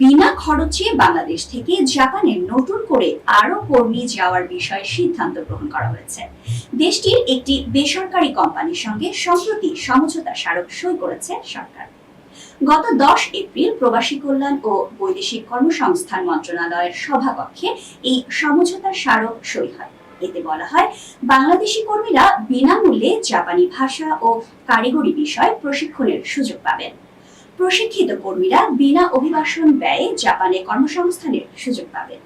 বিনা খরচে বাংলাদেশ থেকে জাপানে নতুন করে আরও কর্মী যাওয়ার বিষয়ে সিদ্ধান্ত গ্রহণ করা হয়েছে। দেশটির একটি বেসরকারি কোম্পানির সঙ্গে সম্প্রতি সমঝোতা স্মারক সই করেছে সরকার। গত দশ এপ্রিল প্রবাসী কল্যাণ ও বৈদেশিক কর্মসংস্থান মন্ত্রণালয়ের সভাকক্ষে এই সমঝোতা স্মারক সই হয়। এতে বলা হয়, বাংলাদেশি কর্মীরা বিনামূল্যে জাপানি ভাষা ও কারিগরি বিষয় প্রশিক্ষণের সুযোগ পাবেন। প্রশিক্ষিত কর্মীরা বিনা অভিবাসন ব্যয়ে জাপানে কর্মসংস্থানের সুযোগ পাবেন।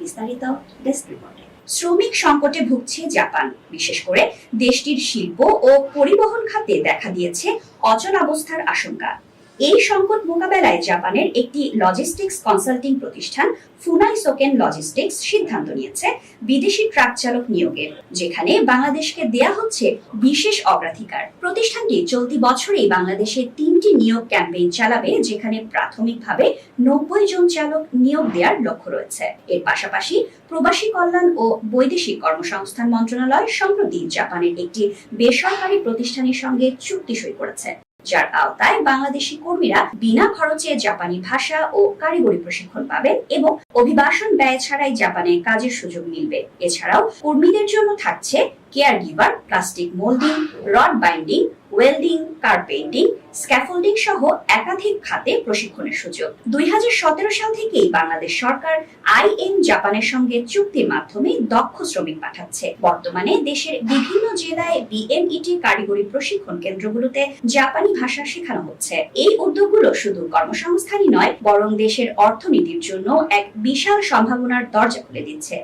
বিস্তারিত ডেস্ক রিপোর্টে। শ্রমিক সংকটে ভুগছে জাপান। বিশেষ করে দেশটির শিল্প ও পরিবহন খাতে দেখা দিয়েছে অচল অবস্থার আশঙ্কা। এই সংকট মোকাবেলায় জাপানের একটি লজিস্টিক্স কনসাল্টিং প্রতিষ্ঠান ফুনাই সোকেন লজিস্টিক্স সিদ্ধান্ত নিয়েছে বিদেশি ট্রাক চালক নিয়োগের, যেখানে বাংলাদেশকে দেয়া হচ্ছে বিশেষ অগ্রাধিকার। প্রতিষ্ঠানটি চলতি বছরেই বাংলাদেশে তিনটি নিয়োগ ক্যাম্পেইন চালাবে, যেখানে প্রাথমিকভাবে নব্বই জন চালক নিয়োগ দেওয়ার লক্ষ্য রয়েছে। এর পাশাপাশি প্রবাসী কল্যাণ ও বৈদেশিক কর্মসংস্থান মন্ত্রণালয় সম্প্রতি জাপানের একটি বেসরকারি প্রতিষ্ঠানের সঙ্গে চুক্তি সই করেছে। যার আওতায় বাংলাদেশি কর্মীরা বিনা খরচে জাপানি ভাষা ও কারিগরি প্রশিক্ষণ পাবে এবং অভিবাসন ব্যয় ছাড়াই জাপানে কাজের সুযোগ মিলবে। এছাড়াও কর্মীদের জন্য থাকছে caregiver plastic moulding rod binding welding car painting scaffolding সহ একাধিক খাতে প্রশিক্ষণের সুযোগ। দুই হাজার সতেরো সাল থেকেই বাংলাদেশ সরকার আইএম জাপানের সঙ্গে চুক্তির মাধ্যমে দক্ষ শ্রমিক পাঠাচ্ছে। বর্তমানে দেশের বিভিন্ন জেলায় বিএমইটি কারিগরি প্রশিক্ষণ কেন্দ্রগুলোতে জাপানি ভাষা শেখানো হচ্ছে। এই উদ্যোগগুলো শুধু কর্মসংস্থানই নয়, বরং দেশের অর্থনীতির জন্য এক বিশাল সম্ভাবনার দরজা খুলে দিচ্ছে।